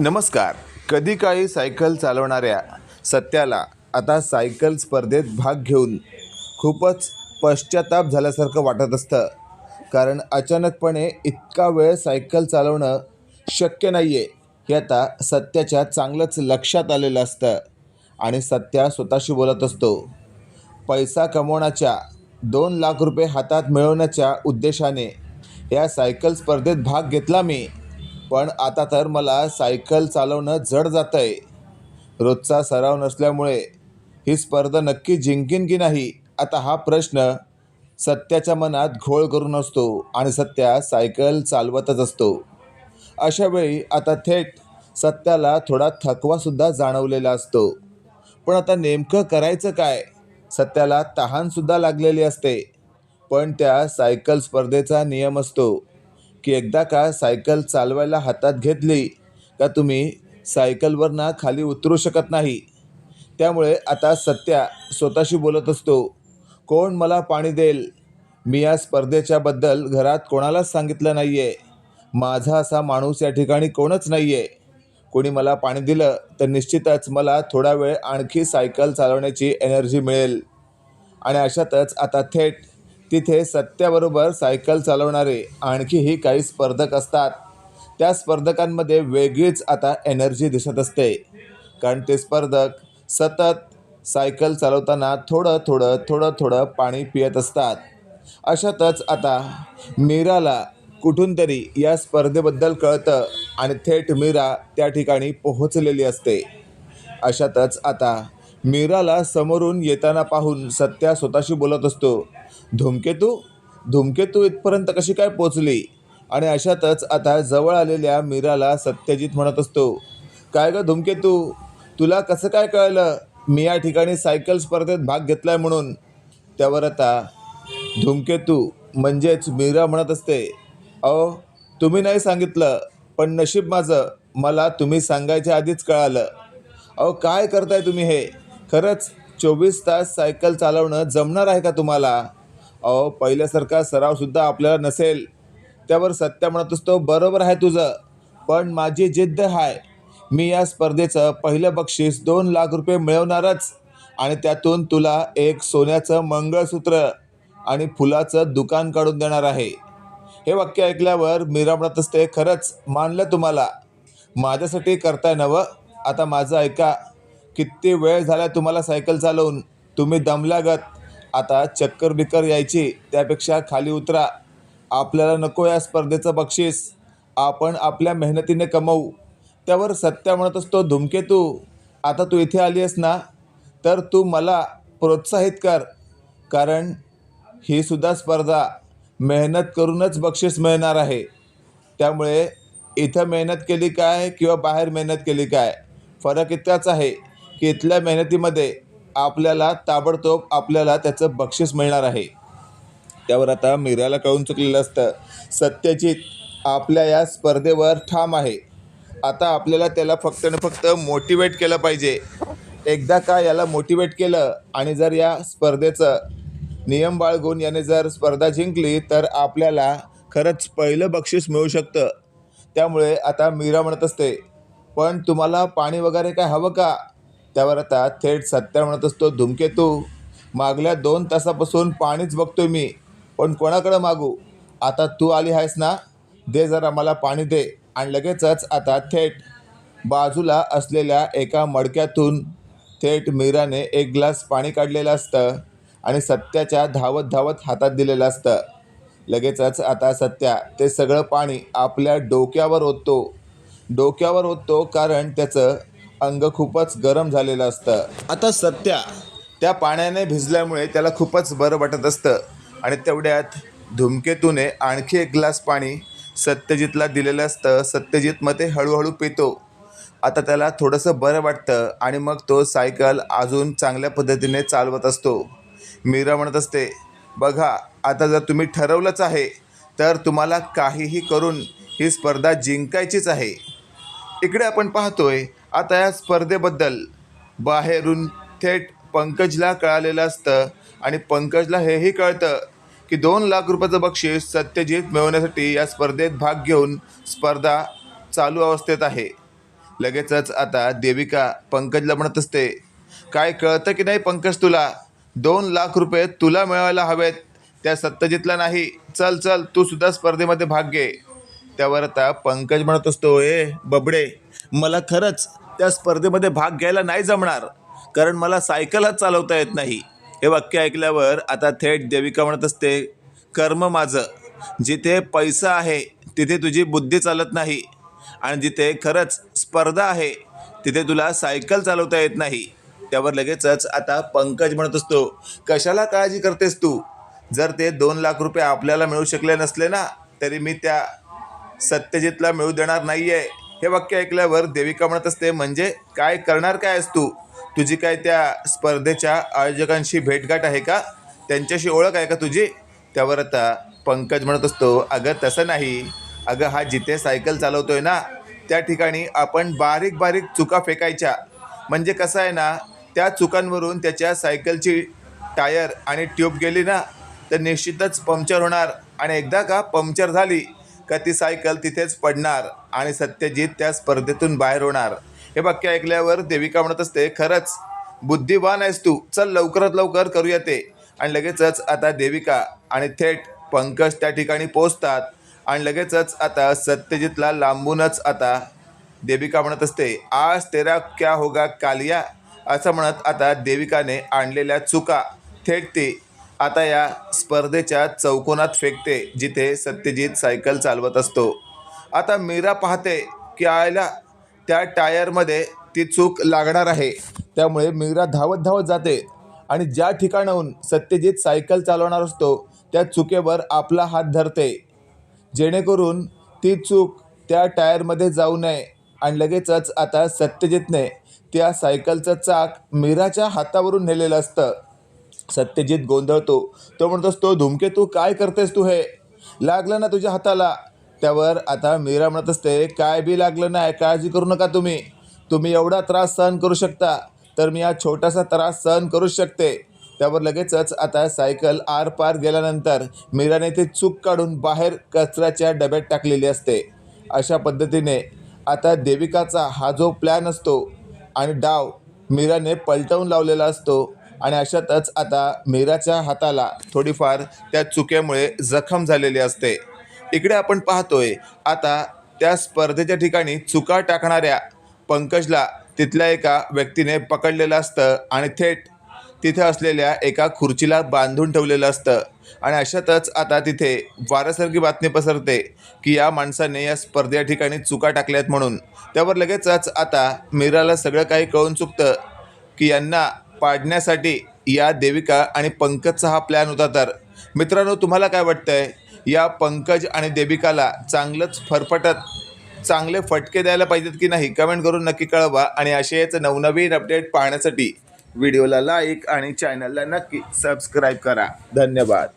नमस्कार. कधी काळी सायकल चालवणाऱ्या सत्याला आता सायकल स्पर्धेत भाग घेऊन खूपच पश्चाताप झाल्यासारखं वाटत असतं. कारण अचानकपणे इतका वेळ सायकल चालवणं शक्य नाही आहे हे आता सत्याच्या चांगलंच लक्षात आलेलं असतं आणि सत्या स्वतःशी बोलत असतो. पैसा कमवण्याच्या दोन लाख रुपये हातात मिळवण्याच्या उद्देशाने या सायकल स्पर्धेत भाग घेतला मी. पण आता तर मला सायकल चालवणं जड जातं आहे रोजचा सराव नसल्यामुळे ही स्पर्धा नक्की जिंकीन की नाही आता हा प्रश्न सत्याच्या मनात घोळ करून असतो आणि सत्या सायकल चालवतच असतो. अशावेळी आता थेट सत्याला थोडा थकवासुद्धा जाणवलेला असतो. पण आता नेमकं करायचं काय? सत्याला तहानसुद्धा लागलेली असते. पण त्या सायकल स्पर्धेचा नियम असतो. की एकदा का सायकल चालवायला हातात घेतली का तुम्ही सायकलवरनं खाली उतरू शकत नाही. त्यामुळे आता सत्या स्वतःशी बोलत असतो. कोण मला पाणी देईल? मी या स्पर्धेच्याबद्दल घरात कोणालाच सांगितलं नाही आहे माझा असा माणूस या ठिकाणी कोणच नाही आहे कोणी मला पाणी दिलं तर निश्चितच मला थोडा वेळ आणखी सायकल चालवण्याची एनर्जी मिळेल. आणि अशातच आता थेट तिथे सत्याबरोबर सायकल चालवणारे आणखीही काही स्पर्धक असतात. त्या स्पर्धकांमध्ये वेगळीच आता एनर्जी दिसत असते. कारण ते स्पर्धक सतत सायकल चालवताना थोडं थोडं थोडं थोडं पाणी पियत असतात. अशातच आता मीराला कुठून तरी या स्पर्धेबद्दल कळतं आणि थेट मीरा त्या ठिकाणी पोहोचलेली असते. अशातच आता मीराला समोरून येताना पाहून सत्या स्वतःशी बोलत असतो धूमकेतू धूमकेतू इथपर्यंत कशी काय पोचली? आणि अशातच आता जवळ आलेल्या मीराला सत्यजित म्हणत असतो काय ग धूमकेतू तुला कसं काय कळलं? मी या ठिकाणी सायकल स्पर्धेत भाग घेतलाय म्हणून. त्यावर आता धूमकेतू म्हणजेच मीरा म्हणत असते. अहो तुम्ही नाही सांगितलं पण नशीब माझं. मला तुम्ही सांगायच्या आधीच कळालं. अहो काय करताय तुम्ही हे? खरंच चोवीस तास सायकल चालवणं जमणार आहे का तुम्हाला? अहो पहिल्यासारखा सरावसुद्धा आपल्याला नसेल. त्यावर सत्या म्हणत असतो बरोबर आहे तुझं. पण माझी जिद्द आहे मी या स्पर्धेचं पहिलं बक्षीस दोन लाख रुपये मिळवणारच आणि त्यातून तुला एक सोन्याचं मंगळसूत्र आणि फुलाचं दुकान काढून देणार आहे. हे वाक्य ऐकल्यावर मीरा म्हणत असते खरंच मानलं तुम्हाला. माझ्यासाठी करताय नवं आता माझं ऐका. किती वेळ झाला तुम्हाला सायकल चालवून? तुम्ही दमलागत. आता चक्कर बिक्कर यायची त्यापेक्षा खाली उतरा. आपल्याला नको या स्पर्धेचं बक्षीस. आपण आपल्या मेहनतीने कमवू. त्यावर सत्या म्हणत असतो धुमकेतू आता तू इथे आली आहेस ना? तर तू मला प्रोत्साहित कर. कारण ही सुद्धा स्पर्धा. मेहनत करूनच बक्षीस मिळणार आहे. त्यामुळे इथं मेहनत केली काय किंवा बाहेर मेहनत केली काय? फरक इतकाच आहे. की इथल्या मेहनतीमध्ये आपल्याला ताबडतोब आपल्याला त्याचं बक्षीस मिळणार आहे. त्यावर आता मीराला कळून चुकलेलं असतं. सत्यजित आपल्या या स्पर्धेवर ठाम आहे. आता आपल्याला त्याला फक्त आणि फक्त मोटिवेट केलं पाहिजे. एकदा का याला मोटिवेट केलं आणि जर या स्पर्धेचं नियम बाळगून याने जर स्पर्धा जिंकली तर आपल्याला खरंच पहिलं बक्षीस मिळू शकतं. त्यामुळे आता मीरा म्हणत असते पण तुम्हाला पाणी वगैरे काय हवं का? त्यावर आता थेट सत्या म्हणत असतो धूमकेतू मागल्या दोन तासापासून पाणीच बघतोय मी पण कोणाकडं मागू? आता तू आली आहेस ना? दे जरा मला पाणी दे. आणि लगेचच आता थेट बाजूला असलेल्या एका मडक्यातून थेट मीराने एक ग्लास पाणी काढलेलं असतं आणि सत्याच्या धावत धावत हातात दिलेलं असतं. लगेचच आता सत्या ते सगळं पाणी आपल्या डोक्यावर ओततो. डोक्यावर ओततो कारण त्याचं अंग खूपच गरम झालेलं असतं. आता सत्या त्या पाण्याने भिजल्यामुळे त्याला खूपच बरं वाटत असतं. आणि तेवढ्यात धुमकेतूने आणखी एक ग्लास पाणी सत्यजितला दिलेलं असतं. सत्यजित मग ते हळूहळू पितो. आता त्याला थोडंसं बरं वाटतं आणि मग तो सायकल अजून चांगल्या पद्धतीने चालवत असतो. मीरा म्हणत असते बघा आता जर तुम्ही ठरवलंच आहे तर तुम्हाला काहीही करून ही स्पर्धा जिंकायचीच आहे. इकडे आपण पाहतोय आता या स्पर्धेबद्दल बाहेरून थेट पंकजला कळालेलं असतं आणि पंकजला हेही कळतं की दोन लाख रुपयाचं बक्षीस सत्यजित मिळवण्यासाठी या स्पर्धेत भाग घेऊन स्पर्धा चालू अवस्थेत आहे. लगेचच आता देविका पंकजला म्हणत असते काय कळतं की नाही पंकज तुला? दोन लाख रुपये तुला मिळवायला हवेत त्या सत्यजितला नाही. चल चल तू सुद्धा स्पर्धेमध्ये भाग घे. त्यावर आता पंकज म्हणत असतो ए बबडे मला खरंच त्या स्पर्धेमध्ये भाग घ्यायला नाही जमणार कारण मला सायकलच चालवता येत नाही. हे वाक्य ऐकल्यावर आता थेट देविका म्हणत असते कर्म माझं. जिथे पैसा आहे तिथे तुझी बुद्धी चालत नाही. आणि जिथे खरंच स्पर्धा आहे तिथे तुला सायकल चालवता येत नाही. त्यावर लगेचच आता पंकज म्हणत असतो कशाला काळजी करतेस तू? जर ते दोन लाख रुपये आपल्याला मिळू शकले नसले ना तरी मी त्या सत्यजितला मिळू देणार नाही आहे हे वाक्य ऐकल्यावर देविका म्हणत असते म्हणजे काय करणार काय आहेस तू? तुझी काय त्या स्पर्धेच्या आयोजकांशी भेटगाठ आहे का? त्यांच्याशी ओळख आहे का तुझी? त्यावर आता पंकज म्हणत असतो अगं तसं नाही. अगं हा जिथे सायकल चालवतोय ना त्या ठिकाणी आपण बारीक बारीक चुका फेकायच्या. म्हणजे कसं आहे ना त्या चुकांवरून त्याच्या सायकलची टायर आणि ट्यूब गेली ना तर निश्चितच पंक्चर होणार. आणि एकदा का पंक्चर झाली का ती सायकल तिथेच पडणार आणि सत्यजित त्या स्पर्धेतून बाहेर होणार? हे वाक्य ऐकल्यावर देविका म्हणत असते खरंच बुद्धिवान आहेस तू. चल लवकरात लवकर करूया ते. आणि लगेचच आता देविका आणि थेट पंकज त्या ठिकाणी पोचतात आणि लगेचच आता सत्यजितला लांबूनच आता देविका म्हणत असते आज तेरा क्या होगा कालिया? असं म्हणत आता देविकाने आणलेल्या चुका. थेट ती आता या स्पर्धेच्या चौकोनात फेकते जिथे सत्यजित सायकल चालवत असतो. आता मीरा पाहते की आयला त्या टायरमध्ये ती चूक लागणार आहे. त्यामुळे मीरा धावत धावत जाते आणि ज्या ठिकाणाहून सत्यजित सायकल चालवणार असतो त्या चुकेवर आपला हात धरते. जेणेकरून ती चूक त्या टायरमध्ये जाऊ नये आणि लगेचच आता सत्यजितने त्या सायकलचं चाक मीराच्या हातावरून नेलेलं असतं. सत्यजित गोंधळतो. तो म्हणतोस तो धुमके धूमकेतू काय करतेस तू हे? लागलं ना तुझ्या हाताला? त्यावर आता मीरा म्हणत असते काय बी लागलं नाही काळजी करू नका तुम्ही. तुम्ही एवढा त्रास सहन करू शकता तर मी हा छोटासा त्रास सहन करू शकते. त्यावर लगेचच आता सायकल आर पार गेल्यानंतर मीराने ती चूक काढून बाहेर कचऱ्याच्या डब्यात टाकलेली असते. अशा पद्धतीने आता देविकाचा हा जो प्लॅन असतो आणि डाव मीराने पलटवून लावलेला असतो. आणि अशातच आता मीराच्या हाताला थोडीफार त्या चुकीमुळे जखम झालेली असते. इकडे आपण पाहतोय आता त्या स्पर्धेच्या ठिकाणी चुका टाकणाऱ्या पंकजला तिथल्या एका व्यक्तीने पकडलेलं असतं आणि थेट तिथे असलेल्या एका खुर्चीला बांधून ठेवलेलं असतं. आणि अशातच आता तिथे वारसारखी बातमी पसरते की या माणसाने या स्पर्धे ठिकाणी चुका टाकल्यात म्हणून. त्यावर लगेचच आता मीराला सगळं काही कळून चुकतं की यांना पाडण्यासाठी या देविका आणि पंकजचा हा प्लॅन होता तर. मित्रांनो तुम्हाला काय वाटतं आहे या पंकज आणि देविकाला चांगलंच फरफटत चांगले फटके द्यायला पाहिजेत की नाही? कमेंट करून नक्की कळवा आणि असेच नवनवीन अपडेट पाहण्यासाठी व्हिडिओला लाईक आणि चॅनलला नक्की सबस्क्राईब करा. धन्यवाद.